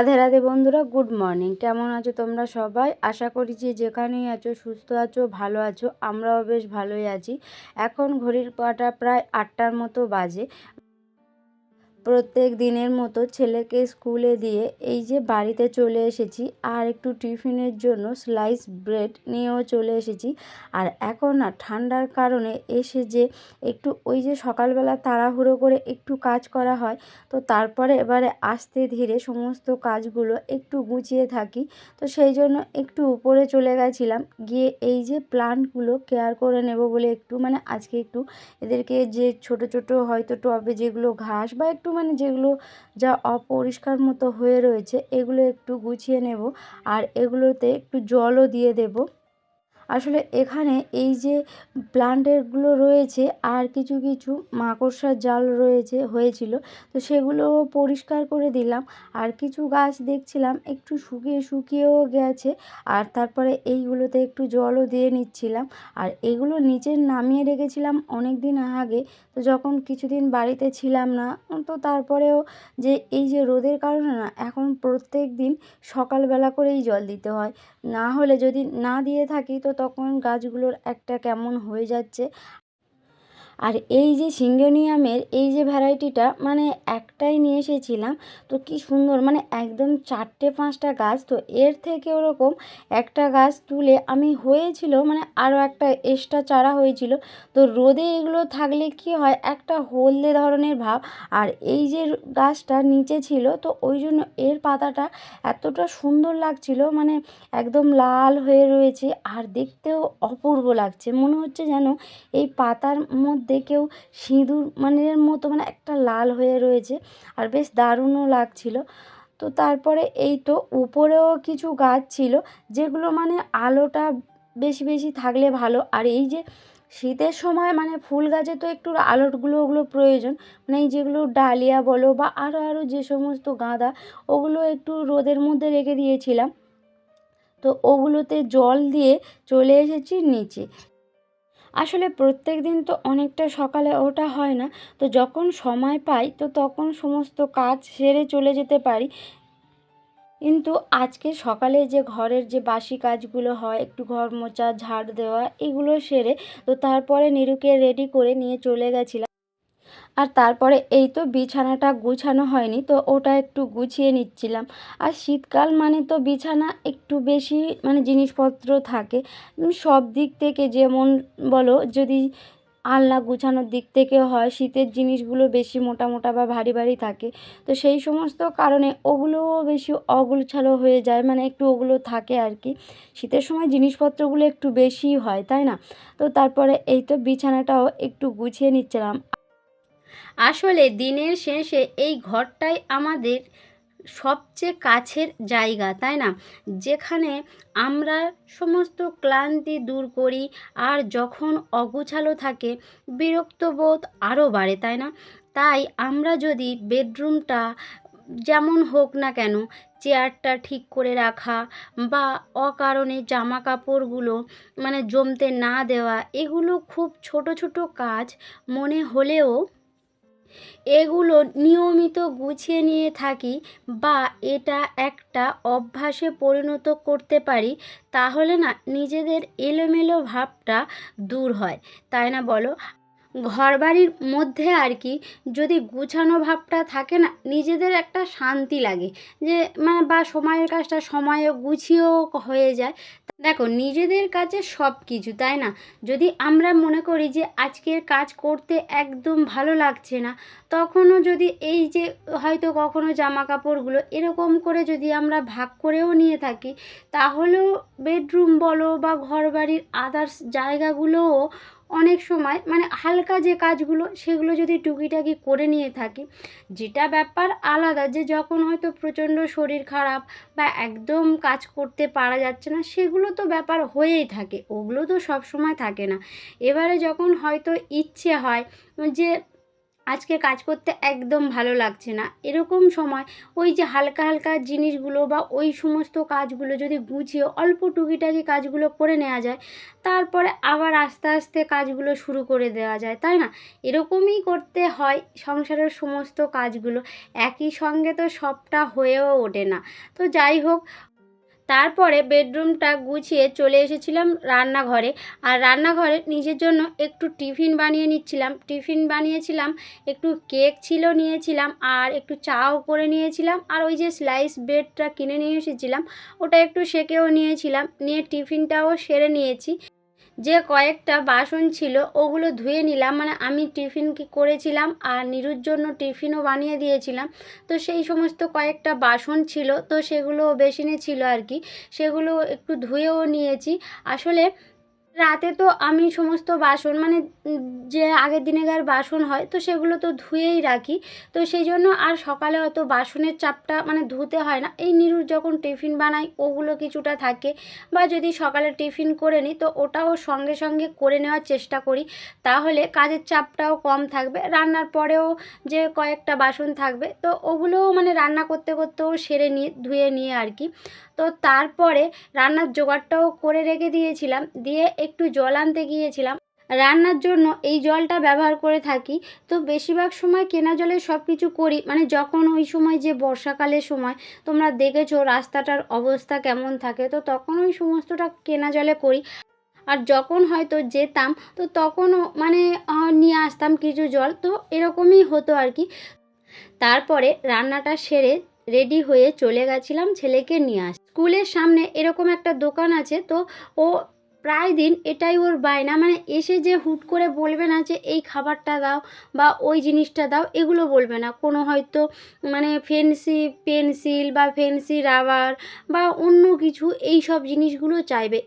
রাধে রাধে বন্ধুরা, good morning. কেমন আছো তোমরা সবাই? আশা করি যে যেখানেই আছো, সুস্থ আছো, ভালো আছো, আমরাও বেশ ভালোই আছি। এখন ঘড়ির পাটা প্রায় আটটার মতো বাজে। প্রত্যেক দিনের মতো ছেলেকে স্কুলে দিয়ে এই যে বাড়িতে চলে এসেছি আর একটু টিফিনের জন্য স্লাইস ব্রেড নিয়েও চলে এসেছি। আর এখন না ঠান্ডার কারণে এসে যে একটু ওই যে সকালবেলা তাড়াহুড়ো করে একটু কাজ করা হয়, তো তারপরে এবারে আস্তে ধীরে সমস্ত কাজগুলো একটু গুছিয়ে থাকি। তো সেই জন্য একটু উপরে চলে গেছিলাম, গিয়ে এই যে প্লান্টগুলো কেয়ার করে নেব বলে একটু মানে আজকে একটু এদেরকে যে ছোট ছোট হয়তো টবে যেগুলো ঘাস বা একটু মানে যেগুলো যা অপরিষ্কার মতো হয়ে রয়েছে, এগুলো একটু গুছিয়ে নেব। আর এগুলোতে একটু জলও দিয়ে দেবো। আসলে এখানে এই যে প্লান্টেরগুলো রয়েছে আর কিছু কিছু মাকড়সার জাল রয়েছে, হয়েছিল। তো সেগুলো পরিষ্কার করে দিলাম। আর কিছু গাছ দেখছিলাম, একটু শুকিয়ে, শুকিয়েও গেছে। আর তারপরে এইগুলোতে একটু জলও দিয়ে নিচ্ছিলাম। আর এগুলো নিচে নামিয়ে রেখেছিলাম অনেক দিন আগে। তো যখন কিছুদিন বাড়িতে ছিলাম না, তো তারপরেও যে এই যে রোদের কারণে না, এখন প্রত্যেক দিন সকালবেলা করেই জল দিতে হয়। না হলে যদি না দিয়ে থাকি তো তখন গাছগুলোর একটা কেমন হয়ে যাচ্ছে। আর এই যে সিঙ্গেনিয়ামের এই যে ভ্যারাইটিটা মানে একটাই নিয়ে এসেছিলাম, তো কি সুন্দর মানে একদম চারটে পাঁচটা গাছ, তো এর থেকে ওরকম একটা গাছ তুলে আমি হয়েছিল মানে আরও একটা এক্সট্রা চারা হয়েছিল, তো রোদে এগুলো থাকলে কি হয়, একটা হলদে ধরনের ভাব, আর এই যে গাছটা নিচে ছিল, তো ওই জন্য এর পাতাটা এতটা সুন্দর লাগছিল মানে একদম লাল হয়ে রয়েছে, আর দেখতেও অপূর্ব লাগছে, মনে হচ্ছে যেন এই পাতার মধ্যে কেউ সিঁদুর মানে মতো মানে একটা লাল হয়ে রয়েছে আর বেশ দারুণও লাগছিল। তো তারপরে এই তো উপরেও কিছু গাছ ছিল যেগুলো মানে আলোটা বেশি বেশি থাকলে ভালো। আর এই যে শীতের সময় মানে ফুল গাছে তো একটু আলোগুলো ওগুলো প্রয়োজন। মানে এই যেগুলো ডালিয়া বলো বা আরও আরও যে সমস্ত গাঁদা, ওগুলো একটু রোদের মধ্যে রেখে দিয়েছিলাম। তো ওগুলোতে জল দিয়ে চলে এসেছি নিচে। আসলে প্রত্যেক দিন তো অনেকটা সকালে ওটা হয় না। তো যখন সময় পাই, তো তখন সমস্ত কাজ সেরে চলে যেতে পারি। কিন্তু আজকে সকালে যে ঘরের যে বাসি কাজগুলো হয়, একটু ঘর মোচা ঝাড় দেওয়া, এগুলো সেরে, তো তারপরে নিরুকে রেডি করে নিয়ে চলে গেছিলাম। আর তারপরে এই তো বিছানাটা গুছানো হয়নি, তো ওটা একটু গুছিয়ে নিচ্ছিলাম। আর শীতকাল মানে তো বিছানা একটু বেশি মানে জিনিসপত্র থাকে। সব দিক থেকে যেমন বলো, যদি আলনা গুছানোর দিক থেকে হয়, শীতের জিনিসগুলো বেশি মোটা মোটা বা ভারী ভারী থাকে। তো সেই সমস্ত কারণে ওগুলোও বেশি অগুছালো হয়ে যায় মানে একটু ওগুলো থাকে আর কি। শীতের সময় জিনিসপত্রগুলো একটু বেশি হয়, তাই না? তো তারপরে এই তো বিছানাটাও একটু গুছিয়ে নিচ্ছিলাম। আসলে দিনের শেষে এই ঘরটাই আমাদের সবচেয়ে কাছের জায়গা, তাই না? যেখানে আমরা সমস্ত ক্লান্তি দূর করি আর যখন অগুছালো থাকে, বিরক্তবোধ আরও বাড়ে, তাই না? তাই আমরা যদি বেডরুমটা যেমন হোক না কেন, চেয়ারটা ঠিক করে রাখা বা অকারণে জামা কাপড়গুলো মানে জমতে না দেওয়া, এগুলো খুব ছোট ছোট কাজ মনে হলেও এগুলো নিয়মিত গুছিয়ে নিয়ে থাকি বা এটা একটা অভ্যাসে পরিণত করতে পারি, তাহলে না নিজেদের এলোমেলো ভাবটা দূর হয়। তাই না বলো? ঘরবাড়ির মধ্যে আর কি যদি গুছানো ভাবটা থাকে না, নিজেদের একটা শান্তি লাগে। যে মানে বা সময়ের কাজটা সময়ে গুছিয়েও হয়ে যায়। দেখো, নিজেদের কাছে সব কিছু তাই না? যদি আমরা মনে করি যে আজকের কাজ করতে একদম ভালো লাগছে না, তখনও যদি এই যে হয়তো কখনো জামা কাপড়গুলো এরকম করে যদি আমরা ভাগ করেও নিয়ে থাকি, তাহলেও বেডরুম বলো বা ঘরবাড়ির আদার্স জায়গাগুলোও অনেক সময় মানে হালকা যে কাজগুলো সেগুলো যদি টুকিটাকি করে নিয়ে থাকি, যেটা ব্যাপার আলাদা যে যখন হয়তো প্রচণ্ড শরীর খারাপ বা একদম কাজ করতে পারা যাচ্ছে না, সেগুলো তো ব্যাপার হয়েই থাকে, ওগুলো তো সব সময় থাকে না। এবারে যখন হয়তো ইচ্ছে হয় যে আজকে কাজ করতে একদম ভালো লাগছে না। এরকম সময় ওই যে হালকা হালকা জিনিসগুলো বা ওই সমস্ত কাজগুলো যদি গুছিয়ে অল্প টুকিটাকি কাজগুলো করে নেওয়া যায়, তারপরে আবার আস্তে আস্তে কাজগুলো শুরু করে দেওয়া যায়, তাই না? এরকমই করতে হয় সংসারের সমস্ত কাজগুলো। একই সঙ্গে তো সবটা হয়েও ওঠে না। তো যাই হোক তারপরে বেডরুমটা গুছিয়ে চলে এসেছিলাম রান্নাঘরে। আর রান্নাঘরে নিজের জন্য একটু টিফিন বানিয়ে নিচ্ছিলাম। টিফিন বানিয়েছিলাম, একটু কেক ছিল নিয়েছিলাম, আর একটু চাও করে নিয়েছিলাম। আর ওই যে স্লাইস ব্রেডটা কিনে নিয়ে এসেছিলাম, ওটা একটু সেকেও নিয়েছিলাম। নিয়ে টিফিনটাও সেরে নিয়েছি। যে কয়েকটা বাসন ছিল, ওগুলো ধুয়ে নিলাম। মানে আমি টিফিন করেছিলাম আর নিরুর জন্য টিফিনও বানিয়ে দিয়েছিলাম। তো সেই সমস্ত কয়েকটা বাসন ছিল, তো সেগুলো বেসিনে ছিল আর কি। সেগুলো একটু ধুয়েও নিয়েছি। আসলে রাতে তো আমি সমস্ত বাসন মানে যে আগের দিনেকার বাসন হয়, তো সেগুলো তো ধুয়েই রাখি। তো সেই জন্য আর সকালে অত বাসনের চাপটা মানে ধুতে হয় না। এই নিরুর যখন টিফিন বানাই, ওগুলো কিছুটা থাকে। বা যদি সকালে টিফিন করে নিই, তো ওটাও সঙ্গে সঙ্গে করে নেওয়ার চেষ্টা করি। তাহলে কাজের চাপটাও কম থাকবে। রান্নার পরেও যে কয়েকটা বাসন থাকবে, তো ওগুলোও মানে রান্না করতে করতেও সেরে নিয়ে, ধুয়ে নিয়ে আর কি। তো তারপরে রান্নার জোগাড়টাও করে রেখে দিয়েছিলাম। দিয়ে একটু জল আনতে গিয়েছিলাম। রান্নার জন্য এই জলটা ব্যবহার করে থাকি। তো বেশিরভাগ সময় কেনা জলে সব কিছু করি। মানে যখন ওই সময় যে বর্ষাকালের সময় তোমরা দেখেছ রাস্তাটার অবস্থা কেমন থাকে, তো তখন ওই সমস্তটা কেনা জলে করি। আর যখন হয়তো যেতাম, তো তখনও মানে নিয়ে আসতাম কিছু জল। তো এরকমই হতো আর কি। তারপরে রান্নাটা সেরে রেডি হয়ে চলে গেছিলাম ছেলেকে নিয়ে আস স্কুলের সামনে এরকম একটা দোকান আছে, তো ও প্রায় দিন এটাই ওর বায়না। মানে এসে যে হুট করে বলবে না যে, এই খাবারটা দাও বা ওই জিনিসটা দাও, এগুলো বলবে না। কোনো হয়তো মানে ফেন্সি, পেন্সিল বা ফেন্সি রাবার বা অন্য কিছু, এই সব জিনিসগুলো চাইবে।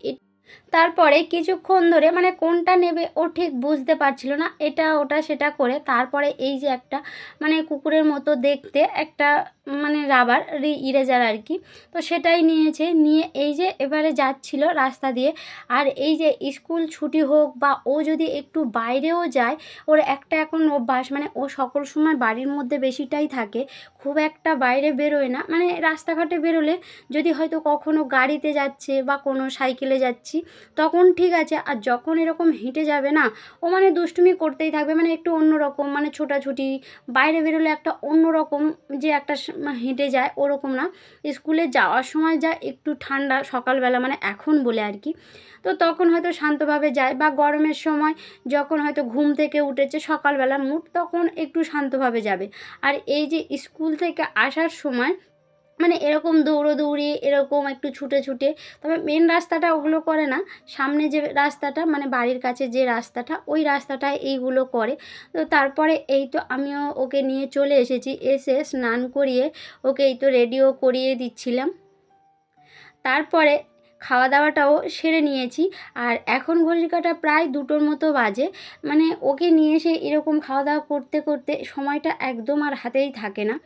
তারপরে কিছুক্ষণ ধরে মানে কোনটা নেবে ও ঠিক বুঝতে পারছিল না, এটা, ওটা, সেটা করে তারপরে এই যে একটা মানে কুকুরের মতো দেখতে একটা মানে রাবার ইরেজার আর কি, তো সেটাই নিয়েছে, নিয়ে এই যে এবারে যাচ্ছিল রাস্তা দিয়ে, আর এই যে স্কুল ছুটি হোক বা ও যদি একটু বাইরেও যায়, ওর একটা এখন অভ্যাস মানে ও সকল সময় বাড়ির মধ্যে বেশিটাই থাকে, খুব একটা বাইরে বেরোয় না মানে রাস্তাঘাটে বেরোলে যদি হয়তো কখনো গাড়িতে যাচ্ছে বা কোনো সাইকেলে যাচ্ছি তখন ঠিক আছে, আর যখন এরকম হেঁটে যাবে না, ও মানে দুষ্টুমি করতেই থাকবে মানে একটু অন্যরকম মানে ছোটাছুটি, বাইরে বেরোলে একটা অন্যরকম যে একটা হেঁটে যায়, ওরকম না। স্কুলে যাওয়ার সময় যা একটু ঠান্ডা সকালবেলা মানে এখন বলে আর কি। তো তখন হয়তো শান্তভাবে যায়, বা গরমের সময় যখন হয়তো ঘুম থেকে উঠেছে সকালবেলা মুড তখন একটু শান্তভাবে যাবে। আর এই যে স্কুল থেকে আসার সময় মানে এরকম দৌড়োদৌড়ি, এরকম একটু ছুটে ছুটে। তবে মেন রাস্তাটা ওগুলো করে না। সামনে যে রাস্তাটা মানে বাড়ির কাছে যে রাস্তাটা, ওই রাস্তাটায় এইগুলো করে। তো তারপরে এই তো আমিও ওকে নিয়ে চলে এসেছি। এসে স্নান করিয়ে ওকে এই তো রেডিও করিয়ে দিচ্ছিলাম। তারপরে খাওয়া দাওয়াটাও সেরে নিয়েছি। আর এখন ঘড়ির কাটা প্রায় দুটোর মতো বাজে। মানে ওকে নিয়ে এসে এরকম খাওয়া দাওয়া করতে করতে সময়টা একদম আর হাতেই থাকে না।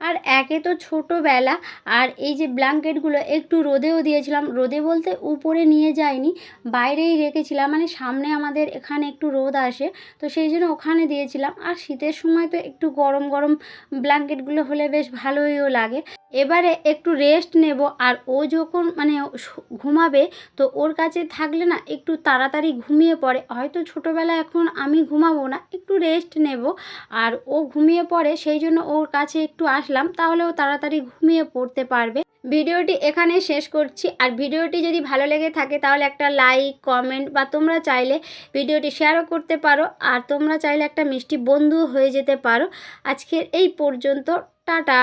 আর একে তো ছোটোবেলা, আর এই যে ব্ল্যাঙ্কেটগুলো একটু রোদেও দিয়েছিলাম, রোদে বলতে উপরে নিয়ে যাইনি, বাইরেই রেখেছিলাম মানে সামনে আমাদের এখানে একটু রোদ আসে, তো সেই জন্য ওখানে দিয়েছিলাম, আর শীতের সময় তো একটু গরম গরম ব্ল্যাঙ্কেটগুলো হলে বেশ ভালোইও লাগে। এবারে একটু রেস্ট নেব আর ও যখন মানে ঘুমাবে তো ওর কাছে থাকলে না একটু তাড়াতাড়ি ঘুমিয়ে পড়ে। হয়তো ছোটোবেলা এখন আমি ঘুমাবো না, একটু রেস্ট নেব। আর ও ঘুমিয়ে পড়ে সেই জন্য ওর কাছে একটু আসলাম, তাহলে ও তাড়াতাড়ি ঘুমিয়ে পড়তে পারবে। ভিডিওটি এখানে শেষ করছি। আর ভিডিওটি যদি ভালো লেগে থাকে তাহলে একটা লাইক কমেন্ট বা তোমরা চাইলে ভিডিওটি শেয়ারও করতে পারো। আর তোমরা চাইলে একটা মিষ্টি বন্ধু হয়ে যেতে পারো। আজকের এই পর্যন্ত, টাটা!